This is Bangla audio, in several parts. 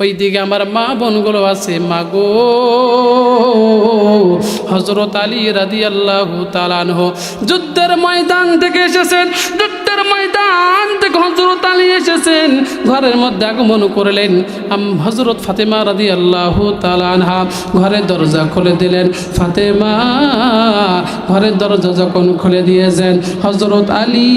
ওইদিকে আমার মা বোনগুলো আছে, মা গো। হজরত আলী রাদি আল্লাহ তালানহ যুদ্ধের ময়দান থেকে এসেছেন, যুদ্ধের ময়দান থেকে হজরত আলী এসেছেন, ঘরের মধ্যে আগমন করলেন। হজরত ফাতেমা রাদি আল্লাহ তালানহা ঘরের দরজা খুলে দিলেন। ফাতেমা, ঘরের দরজা যখন খুলে দিয়েছেন হজরত আলী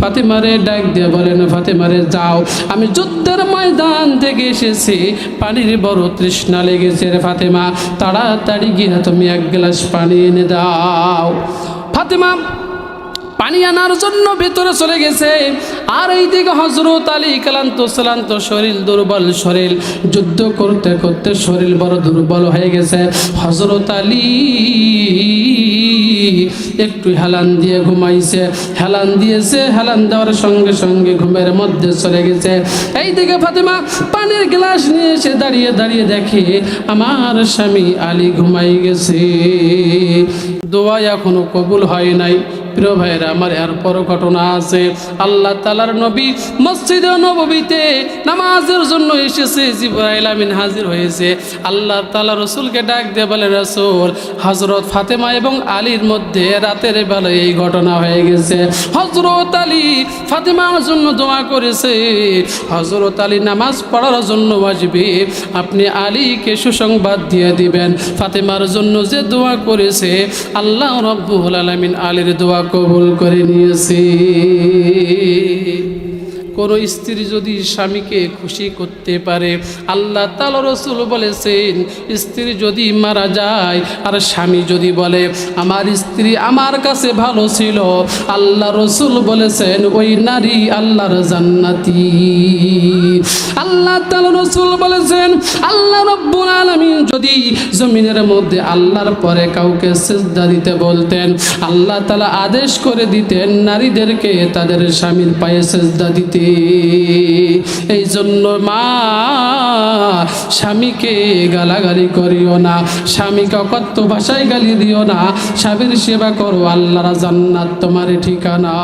ফাতেমারে ডাক দিয়ে বলেন, ফাতেমারে যাও, আমি যুদ্ধের ময়দান থেকে এসেছি। পানির বড় তৃষ্ণা লেগেছে রে ফাতেমা, তাড়াতাড়ি গিয়ে তুমি এক গ্লাস পানি এনে দাও। ফাতেমা পানি আনার জন্য ভেতরে চলে গেছে। আর এই দিকে হজরত আলী ক্লান্ত শ্রান্ত শরীর, দুর্বল শরীর, যুদ্ধ করতে করতে শরীর বড় দুর্বল হয়ে গেছে। হজরত আলী একটু হেলান দিয়ে ঘুমাইছে। হেলান দিয়েছে, হেলান দেওয়ার সঙ্গে সঙ্গে ঘুমের মধ্যে চলে গেছে। এই দিকে ফাতেমা পানির গ্লাস নিয়ে এসে দাঁড়িয়ে দাঁড়িয়ে দেখে, আমার স্বামী আলী ঘুমাই গেছে। দোয়া এখনও কবুল হয় নাই। প্রিয় ভাইয়েরা, আমার এরপর ঘটনা আছে। আল্লাহ তালার নবী মসজিদ নবীতে নামাজের জন্য এসেছে, জিব্রাইল আমিন হাজির হয়েছে। আল্লাহ তালা রসুলকে ডাক দিয়ে বলে রসুল হজরত ফাতেমা এবং আলীর মধ্যে রাতের বেলা এই ঘটনা হয়ে গেছে। হজরত আলী ফাতেমার জন্য দোয়া করেছে। হজরত আলী নামাজ পড়ার জন্য আসবে। আপনি আলীকে সুসংবাদ দিয়ে দিবেন। ফাতেমার জন্য যে দোয়া করেছে, আল্লাহ রব্বুল আলমিন আলীর দোয়া কবুল করে নিয়েছে। কোনো স্ত্রী যদি স্বামীকে খুশি করতে পারে, আল্লাহ তালা রসুল বলেছেন, স্ত্রী যদি মারা যায় আর স্বামী যদি বলে, আমার স্ত্রী আমার কাছে ভালো ছিল আল্লাহ রসুল বলেছেন, ওই নারী আল্লাহর জান্নাতি। আল্লাহ তালা রসুল বলেছেন, আল্লাহ রব্বুল আলমিন যদি জমিনের মধ্যে আল্লাহর পরে কাউকে সেজদা দিতে বলতেন, আল্লাহ তালা আদেশ করে দিতেন, নারীদেরকে তাদের স্বামীর পায়ে সেজদা দিতে। এই জন্য মা, স্বামীকে গালাগালি করিও না। স্বামীকে অকথ্য ভাষায় গালি দিও না। স্বামীর সেবা করো, আল্লাহরা জান্নাত তোমার ঠিকানা।